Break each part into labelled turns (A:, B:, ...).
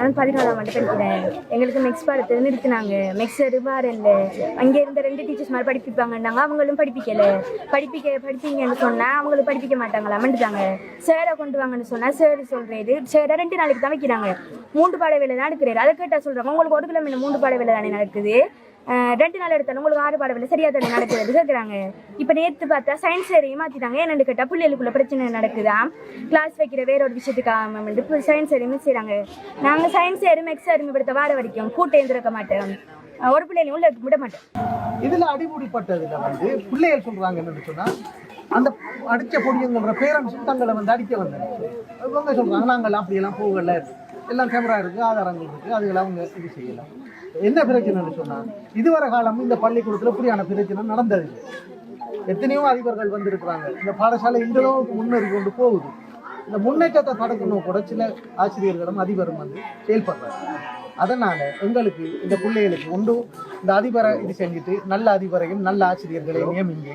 A: நான் பதினாலாம் ஆண்டு படிக்கிறேன் எங்களுக்கு மெக்ஸ் பாடத்தை நிறுத்தினாங்க மெக்ஸர் பார் இல்லை. அங்கே இருந்த ரெண்டு டீச்சர்ஸ் மாதிரி படிப்பிப்பாங்கன்னாங்க. அவங்களும் படிப்பிக்கல. படிப்பிக்க படிப்பீங்கன்னு சொன்னால் அவங்களும் படிப்பிக்க மாட்டாங்களா? மண்டுட்டாங்க சேரை கொண்டு வாங்கன்னு சொன்னால் சேர் இது சேரை ரெண்டு நாளைக்கு தான் வைக்கிறாங்க. மூன்று பாட வேலை தான் எடுக்கிறாரு. அதை கேட்டால் சொல்கிறாங்க உங்களுக்கு ஒரு கிலோமீட்டர் மூன்று பாட வேலை தானே நடக்குது? ரெண்டு நாள் எடுத்தாலும் உங்களுக்கு ஆறு பாட வேலை சரியா தானே நடக்குது? கேட்குறாங்க இப்போ நேற்று பார்த்தா சயின்ஸ் ஏரியை மாற்றிட்டாங்க என்னென்னு கேட்டால் பிள்ளைகளுக்குள்ள பிரச்சனை நடக்குதா? கிளாஸ் வைக்கிற வேற ஒரு விஷயத்துக்காக மேம் இப்போ சயின்ஸ் சேரையும் செய்கிறாங்க நாங்கள் சயின்ஸ் ஏரியும் எக்ஸ் சேரும் இப்படி வார வரைக்கும் கூட்டம் எழுந்திருக்க மாட்டோம். ஒரு பிள்ளைகளையும் உள்ள விட மாட்டோம்.
B: இதில் அடிமுடிப்பட்டதில் வந்து. பிள்ளைகள் சொல்கிறாங்க என்னென்னு சொன்னால் அந்த அடித்த பொடியங்கிற பேரண்ட்ஸும் தங்களை வந்து அடிக்க வந்தாங்க இவங்க சொல்கிறாங்க நாங்கள் அப்படியெல்லாம் போகலை. எல்லாம் கேமரா இருக்குது ஆதாரங்கள் இருக்குது அதுகளை அவங்க இது செய்யலாம். என்ன பிரச்சனைன்னு சொன்னால் இதுவரை காலம் இந்த பள்ளிக்கூடத்தில் இப்படியான பிரச்சனை நடந்தது. இல்லை. எத்தனையோ அதிபர்கள் வந்திருக்கிறாங்க. இந்த பாடசாலை இந்த அளவுக்கு முன்னேறி கொண்டு போகுது. இந்த முன்னேற்றத்தை தடுக்கணும் கூட சில ஆசிரியர்களும் அதிபரும் வந்து செயல்படுறாங்க. அதனால எங்களுக்கு இந்த பிள்ளைகளுக்கு ஒன்று இந்த அதிபரை இது செஞ்சுட்டு நல்ல அதிபரையும் நல்ல ஆசிரியர்களையும் நியமிங்க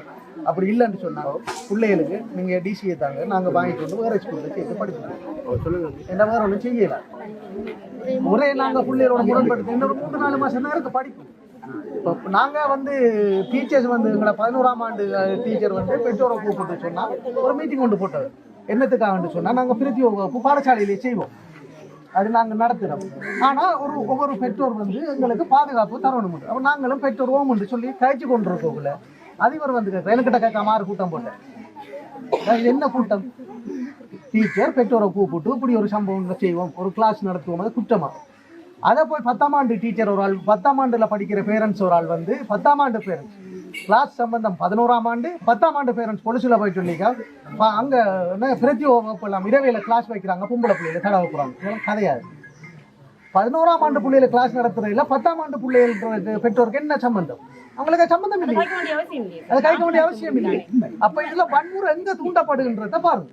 B: அப்படி இல்லைன்னு சொன்னாலும் பிள்ளைகளுக்கு நீங்க டிசியை தாங்க நாங்க வாங்கிட்டு வந்து வேற ஸ்கூல்ல சேர்த்து படிச்சுக்கோம் சொல்லுங்க என்ன வேற ஒன்றும் செய்யல. ஒரே நாங்க பிள்ளைகளோட முரண்படுத்தி இன்னொரு மூணு நாலு மாசம் தான் இருக்கு இப்போ நாங்க வந்து டீச்சர்ஸ் வந்து எங்களை பதினோராம் ஆண்டு டீச்சர் வந்து பெற்றோரை கூப்பிட்டு சொன்னா ஒரு மீட்டிங் கொண்டு போட்டது. என்னத்துக்காக சொன்னா நாங்க பிரத்தியோக வகுப்பு பாடசாலையிலே செய்வோம். அது நாங்கள் நடத்துகிறோம் ஆனால் ஒரு ஒவ்வொரு பெற்றோர் வந்து எங்களுக்கு பாதுகாப்பு தரணும் அப்போ நாங்களும் பெற்றோர் ஓம் என்று சொல்லி கழிச்சு கொண்டிருக்கோம்ல அதிபர் வந்து கேட்க எனக்கிட்ட கேட்காம ஆறு கூட்டம் போட்டேன் அது இது என்ன கூட்டம்? டீச்சர் பெற்றோரை கூப்பிட்டு இப்படி ஒரு சம்பவம் செய்வோம் ஒரு கிளாஸ் நடத்துவோம் அது குற்றமாக அதை போய் பத்தாம் ஆண்டு டீச்சர் ஒரு ஆள் பத்தாம் ஆண்டில் படிக்கிற பேரண்ட்ஸ் ஒரு ஆள் வந்து பத்தாம் ஆண்டு பேரண்ட்ஸ் கிளாஸ் சம்பந்தம் பதினோராம் ஆண்டு பத்தாம் ஆண்டு பேரண்ட்ஸ் பொலிசுல போய் சொல்லிக்கா ப- அங்க என்ன பிரதி வகுப்பு எல்லாம் இரவையில கிளாஸ் வைக்கிறாங்க பொம்பளை பிள்ளைகளை தடவை போறாங்க இதெல்லாம் கிடையாது பதினோராம் ஆண்டு பிள்ளைகளை கிளாஸ் நடத்துறதுல பத்தாம் ஆண்டு பிள்ளைகளுக்கு பெற்றோருக்கு என்ன சம்பந்தம்? அவங்களுக்கு சம்பந்தம் இல்லை அது கைக்க வேண்டிய அவசியம் இல்லை அப்ப இதுல வன்முறை எங்க தூண்டப்படுகின்றத பாருங்க.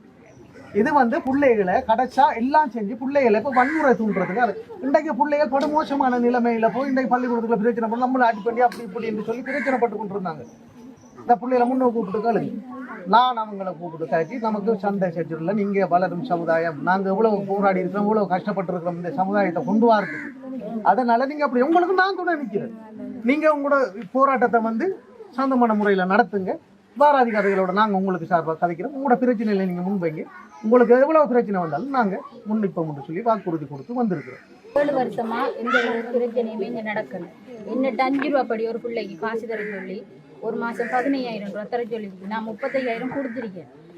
B: இது வந்து பிள்ளைகளை கடைச்சா எல்லாம் செஞ்சு பிள்ளைகளை இப்போ வன்முறை தூண்டுறதுக்கு அது. இன்றைக்கு பிள்ளைகள் படுமோசமான நிலைமையில போய் இன்றைக்கு பள்ளிக்கூடத்துல பிரச்சனை பண்ணி நம்மளை அடி பண்ணி அப்படி இப்படி என்று சொல்லி பிரச்சனைப்பட்டு கொண்டிருந்தாங்க. இந்த பிள்ளைகளை முன்னே கூப்பிட்டு கழுவி நான் அவங்கள கூப்பிட்டு காட்டி நமக்கு சண்டை செஞ்சிடல நீங்கள் வளரும் சமுதாயம். நாங்கள் எவ்வளோ போராடி இருக்கிறோம் இவ்வளோ கஷ்டப்பட்டு இருக்கிறோம் இந்த சமுதாயத்தை கொண்டு வரது அதனால நீங்கள் அப்படி உங்களுக்கு நான் கூட நிற்கிறேன் நீங்கள் உங்களோட போராட்டத்தை வந்து சொந்தமான முறையில் நடத்துங்க. பாராதிகாரிகளோட நாங்க உங்களுக்கு சார்பாக கதைக்கிறோம். உங்களோட பிரச்சனையில் நீங்க முன்வைங்க. உங்களுக்கு எவ்வளவு பிரச்சனை வந்தாலும் நாங்க முன்னிப்போம் சொல்லி வாக்குறுதி கொடுத்து வந்திருக்கிறோம்.
C: ஏழு வருஷமா எந்த ஒரு பிரச்சனையுமே இங்கே நடக்கல. என்னட்டு அஞ்சு ரூபா படி ஒரு பிள்ளைக்கு காசு தர சொல்லி ஒரு மாசம் பதினையாயிரம் ரூபா தர சொல்லி நான் முப்பத்தையாயிரம் கொடுத்துருக்கேன்.